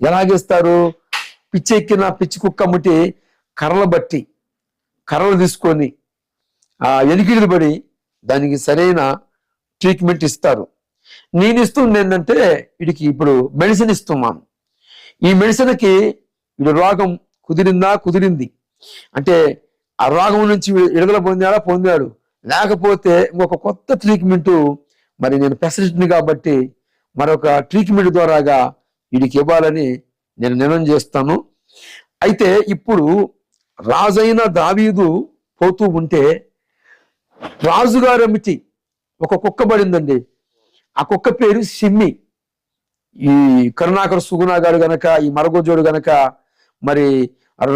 ఎలాగేస్తారు? పిచ్చి ఎక్కిన పిచ్చి కుక్క ముట్టి కర్రలు బట్టి కర్రలు తీసుకొని ఆ ఎనికిడిది పడి దానికి సరైన ట్రీట్మెంట్ ఇస్తారు. నేను ఇస్తుంది ఏంటంటే వీడికి ఇప్పుడు మెడిసిన్ ఇస్తున్నాను. ఈ మెడిసిన్కి వీడు రోగం కుదిరిందా? కుదిరింది. అంటే ఆ రోగం నుంచి విడుదల పొందాడా? పొందాడు. లేకపోతే ఇంకొక కొత్త ట్రీట్మెంట్ మరి నేను పెసిలిటీని కాబట్టి మరొక ట్రీట్మెంట్ ద్వారాగా వీడికి ఇవ్వాలని నేను నిర్ణయం చేస్తాను. అయితే ఇప్పుడు రాజైన దావీదు పోతూ ఉంటే రాజుగారు అమిటి ఒక కుక్క పడిందండి. ఆ కుక్క పేరు సిమ్మి ఈ కరుణాకర సుగుణ గారు గనక ఈ మరగోజోడు గనక మరి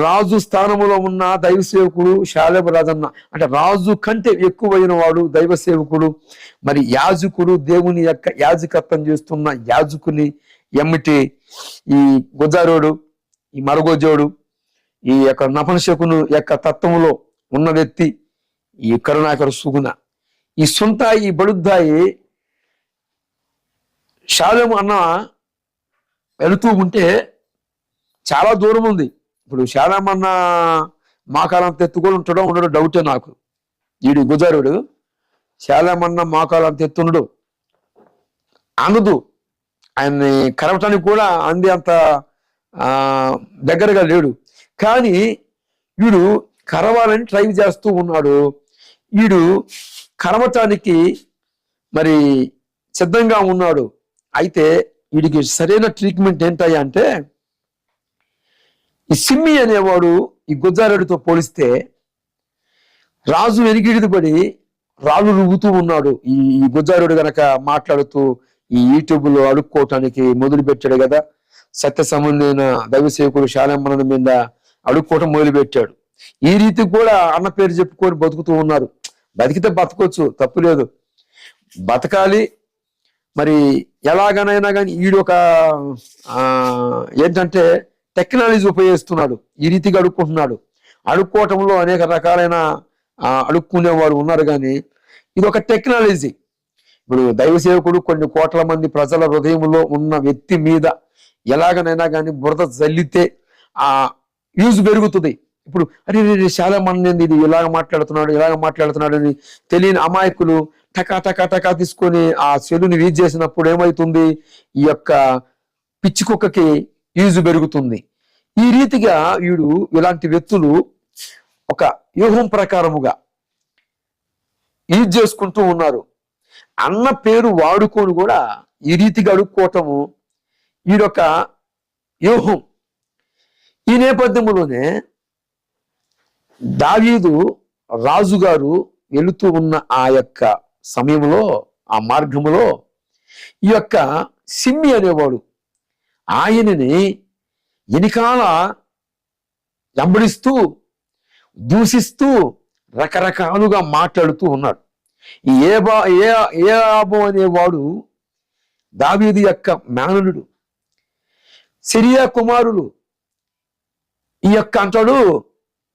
రాజు స్థానములో ఉన్న దైవ సేవకుడు శాలేబ రాజన్న అంటే రాజు కంటే ఎక్కువైన వాడు దైవ సేవకుడు. మరి యాజకుడు దేవుని యొక్క యాజకత్వం చేస్తున్న యాజకుని ఎమ్మిటి ఈ గుజారోడు ఈ మరగోజోడు ఈ యొక్క నపనశకును యొక్క తత్వములో ఉన్న వ్యక్తి ఈ కరుణాకర సుగుణ. ఈ సొంత ఈ బడుద్దాయి షాలేము అన్న వెళుతూ ఉంటే చాలా దూరం ఉంది. ఇప్పుడు శాలమన్న మా కాలం ఎత్తుకొని ఉంటాడో ఉండడో డౌటే నాకు. వీడు గుజారుడు శాలమన్న మా కాలం అనదు. ఆయన్ని కరవటానికి కూడా అంది అంత దగ్గరగా లేడు. కానీ వీడు కరవాలని ట్రై చేస్తూ ఉన్నాడు. వీడు కరవటానికి మరి సిద్ధంగా ఉన్నాడు. అయితే వీడికి సరైన ట్రీట్మెంట్ ఏంటయ్యా అంటే ఈ సిమ్మి అనేవాడు ఈ గుజ్జారెడ్డితో పోలిస్తే రాజు వెనికిడిది పడి రాళ్ళు రువ్వుతూ ఉన్నాడు. ఈ ఈ గుజ్జారుడు గనక మాట్లాడుతూ ఈ యూట్యూబ్లో అడుక్కోవటానికి మొదలుపెట్టాడు కదా. సత్య సంబంధమైన దైవ సేవకుడు శాలంబనం మీద అడుక్కోవటం మొదలుపెట్టాడు ఈ రీతి కూడా అన్న పేరు చెప్పుకొని బతుకుతూ ఉన్నారు. బతికితే బతకొచ్చు తప్పు లేదు. బతకాలి. మరి ఎలాగనైనా కానీ వీడు ఒక ఏంటంటే టెక్నాలజీ ఉపయోగిస్తున్నాడు. ఈ రీతిగా అడుక్కుంటున్నాడు. అడుక్కోవటంలో అనేక రకాలైన అడుక్కునే అడుక్కునేవారు ఉన్నారు కానీ ఇది ఒక టెక్నాలజీ. ఇప్పుడు దైవ సేవకుడు కొన్ని కోట్ల మంది ప్రజల హృదయంలో ఉన్న వ్యక్తి మీద ఎలాగనైనా కానీ బురద చల్లితే ఆ యూజ్ పెరుగుతుంది. ఇప్పుడు అరే రే, చాలా మంది ఇది? ఇలాగ మాట్లాడుతున్నాడు ఇలాగ మాట్లాడుతున్నాడు అని తెలియని అమాయకులు టకా టకా టకా తీసుకొని ఆ చెలుని వీజ్ చేసినప్పుడు ఏమవుతుంది ఈ యొక్క పిచ్చి కుక్కకి యూజ్ పెరుగుతుంది. ఈ రీతిగా వీడు ఇలాంటి వ్యక్తులు ఒక వ్యూహం ప్రకారముగా యూజ్ చేసుకుంటూ ఉన్నారు. అన్న పేరు వాడుకొని కూడా ఈ రీతిగా అడుక్కోవటము. ఈడొక వ్యూహం ఈ నేపథ్యంలోనే దావీదు రాజుగారు వెళుతూ ఉన్న ఆ యొక్క సమయంలో ఆ మార్గములో ఈ యొక్క సిమ్మి అనేవాడు ఆయనని వెనకాల వెంబడిస్తూ దూషిస్తూ రకరకాలుగా మాట్లాడుతూ ఉన్నాడు. ఈ ఏబా ఏ ఏ ఆబో అనేవాడు దావీది యొక్క మేనలుడు సిరియా కుమారులు. ఈ యొక్క అంటాడు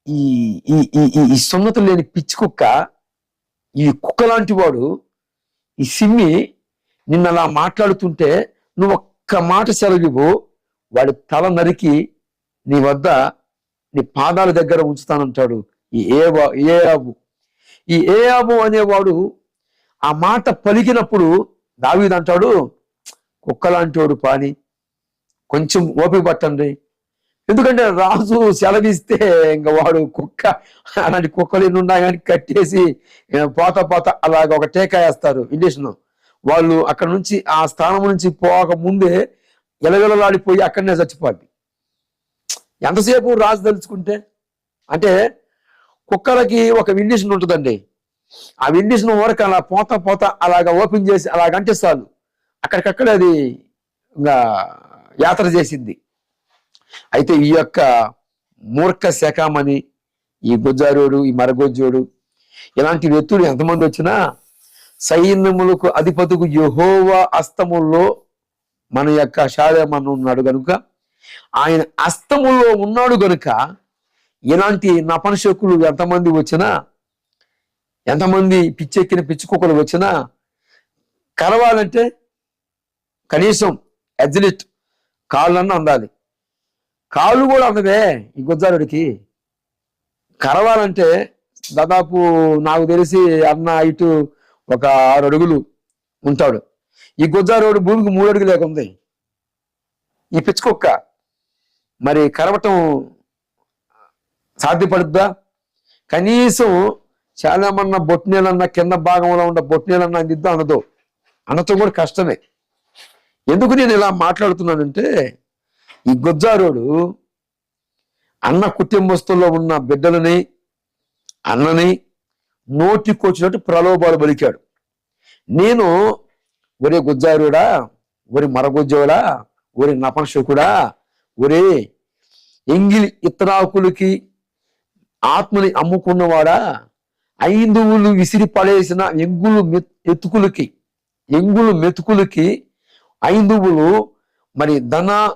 ఈ ఈ ఈ సున్నత లేని పిచ్చి కుక్క ఈ కుక్క లాంటి వాడు ఈ సిమ్మి నిన్న అలా మాట్లాడుతుంటే నువ్వు ఒక్క మాట సెలవివ్వు వాడి తల నరికి నీ వద్ద నీ పాదాల దగ్గర ఉంచుతానంటాడు ఈ ఏ ఏ ఈ ఏయాబు అనేవాడు ఆ మాట పలికినప్పుడు దావీదు అంటాడు కుక్క పాని కొంచెం ఓపిక పట్టండి. ఎందుకంటే రాజు సెలవిస్తే ఇంకా వాడు కుక్క అలాంటి కుక్కలు ఎన్ని ఉన్నా కానీ కట్టేసి పోత పోత అలాగ ఒక టేకా వేస్తారు ఇండిషన్ వాళ్ళు అక్కడ నుంచి ఆ స్థానం నుంచి పోక ముందే ఎలగెలలాడిపోయి అక్కడనే చచ్చిపోద్ది. ఎంతసేపు రాజు తలుచుకుంటే? అంటే కుక్కలకి ఒక విండిషన్ ఉంటుందండి. ఆ విండిషన్ వరకు అలా పోత పోత అలాగ ఓపెన్ చేసి అలా చాలు. అక్కడికక్కడ అది ఇంకా యాత్ర చేసింది. అయితే ఈ యొక్క మూర్ఖ శకామని ఈ గుజ్జారోడు ఈ మరగొజ్జోడు ఇలాంటి వ్యక్తులు ఎంతమంది వచ్చినా సైన్యములకు అధిపతుకు యహోవా అస్తముల్లో మన యొక్క షాదేమన్ ఉన్నాడు గనుక ఆయన అస్తములో ఉన్నాడు గనుక ఇలాంటి నపనశకులు ఎంతమంది వచ్చినా ఎంతమంది పిచ్చెక్కిన పిచ్చి కుక్కలు వచ్చినా కలవాలంటే కనీసం ఎగ్జిలిట్ కాళ్ళన్న అందాలి. కాళ్ళు కూడా అందవే ఈ గుజ్జారుడికి కరవాలంటే దాదాపు నాకు తెలిసి అన్న ఇటు ఒక ఆరు అడుగులు ఉంటాడు. ఈ గుజ్జారోడు భూమికి మూడు అడుగులు లేకుంది. ఈ పిచ్చుకొక్క మరి కరవటం సాధ్యపడుద్దా? కనీసం చాలా మన్న బొట్నీళ్ళన్న కింద భాగంలో ఉన్న బొట్నీళ్ళన్న అందిద్దా అనదు. అనటం కూడా కష్టమే. ఎందుకు నేను ఇలా మాట్లాడుతున్నానంటే ఈ గుజ్జారోడు అన్న కుటుంబస్తుల్లో ఉన్న బిడ్డలని అన్నని నోటికొచ్చినట్టు ప్రలోభాలు పలికాడు. నేను ఒరే గుజ్జారుడా ఒరి మరగుజ్జోడా ఒరి నపంశకుడా ఒరే ఎంగిలి ఇతరాకులకి ఆత్మని అమ్ముకున్నవాడా? ఐందువులు విసిరి పడేసిన ఎంగులు మెత్- ఎంగులు మెతుకులకి ఐందువులు మరి ధన